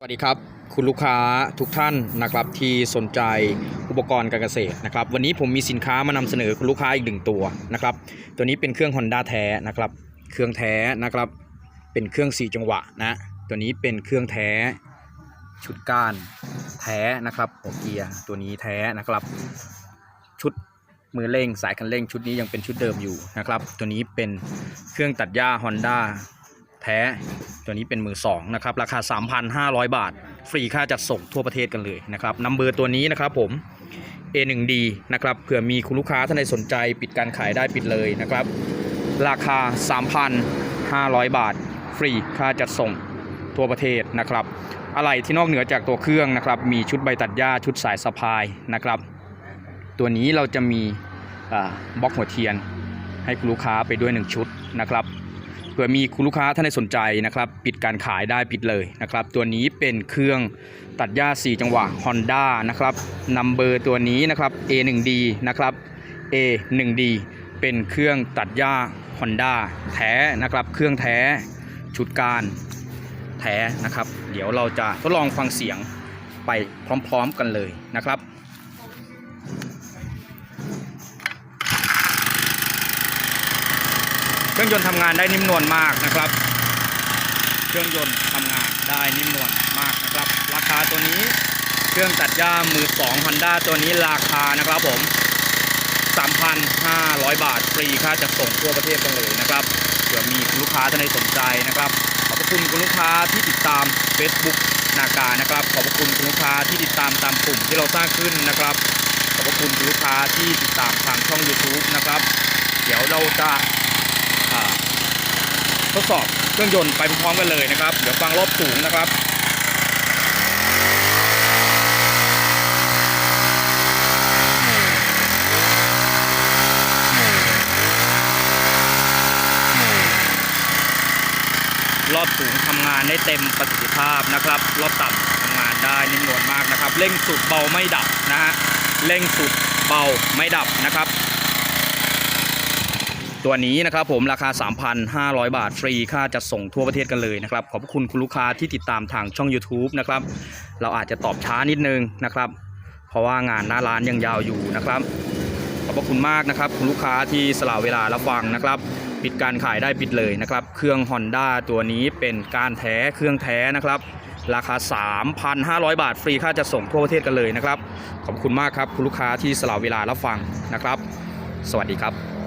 สวัสดีครับ คุณลูกค้าทุกท่านนะครับที่สนใจอุปกรณ์การเกษตรนะครับ วันนี้ผมมีสินค้ามานำเสนอคุณลูกค้าอีกหนึ่งตัวนะครับ ตัวนี้เป็นเครื่อง Honda แท้นะครับ เครื่องแท้นะครับ เป็นเครื่อง4จังหวะนะตัวนี้เป็นเครื่องแท้ชุดก้านแท้นะครับหัวเกียร์ตัวนี้แท้นะครับ ชุดมือเร่งสายคันเร่งชุดนี้ยังเป็นชุดเดิมอยู่นะครับ ตัวนี้เป็นเครื่องตัดหญ้า Honda แท้ ตัวนี้เป็นมือสองนะครับราคา 3,500 บาท ฟรีค่าจัดส่งทั่วประเทศกันเลยนะครับนัมเบอร์ตัวนี้นะครับผม A1D นะครับเผื่อมีคุณลูกค้าท่านใดสนใจปิดการขายได้ปิดเลยนะครับ ราคา 3,500 บาท ฟรีค่าจัดส่งทั่วประเทศนะครับ อะไรที่นอกเหนือจากตัวเครื่องนะครับ มีชุดใบตัดหญ้าชุดสายสะพายนะครับ ตัวนี้เราจะมีบล็อกหัวเทียนให้คุณลูกค้าไปด้วย 1 ชุดนะครับ ผื่อมีคุณลูกค้าท่านใดสนใจนะครับ ปิดการขายได้ปิดเลยนะครับ ตัวนี้เป็นเครื่องตัดหญ้า 4 จังหวะ Honda นะครับนัมเบอร์ตัวนี้นะครับ A1D นะครับ A1D เป็นเครื่องตัดหญ้า Honda แท้นะครับ เครื่องแท้ชุดการแท้นะครับ เดี๋ยวเราจะทดลองฟังเสียงไปพร้อมๆกันเลยนะครับ เครื่องยนต์ทำงานได้นิ่มนวลมากนะครับ เครื่องยนต์ทำงานได้นิ่มนวลมากนะครับ ราคาตัวนี้เครื่องตัดหญ้ามือสองฮันด้าตัวนี้ราคานะครับผม 3,500 บาทฟรีค่าจัดส่งทั่วประเทศกันเลยนะครับเผื่อมีคุณลูกค้าท่านใดสนใจนะครับ ขอบคุณคุณลูกค้าที่ติดตาม Facebook นาการนะครับ ขอบคุณคุณลูกค้าที่ติดตามตามกลุ่มที่เราสร้างขึ้นนะครับ ขอบคุณคุณลูกค้าที่ติดตามทางช่อง YouTube นะครับ เดี๋ยวเราจะ ทดสอบเครื่องยนต์ไปพร้อมกันเลยนะครับ เดี๋ยวฟังรอบสูงนะครับรอบสูงทำงานได้เต็มประสิทธิภาพนะครับ รอบต่ำทำงานได้นิ่มนวลมากนะครับ เร่งสุดเบาไม่ดับนะฮะเร่งสุดเบาไม่ดับนะครับ ตัวนี้นะครับผมราคา 3,500 บาทฟรีค่าจัดส่งทั่วประเทศกันเลยนะครับ ขอบคุณคุณลูกค้าที่ติดตามทางช่อง YouTube นะครับ เราอาจจะตอบช้านิดนึงนะครับ เพราะว่างานหน้าร้านยังยาวอยู่นะครับ ขอบพระคุณมากนะครับ คุณลูกค้าที่สละเวลารับฟังนะครับปิดการขายได้ปิดเลยนะครับ เครื่อง Honda ตัวนี้เป็นการแท้เครื่องแท้นะครับ ราคา 3,500 บาท ฟรีค่าจัดส่งทั่วประเทศกันเลยนะครับ ขอบคุณมากครับ คุณลูกค้าที่สละเวลารับฟังนะครับ สวัสดีครับ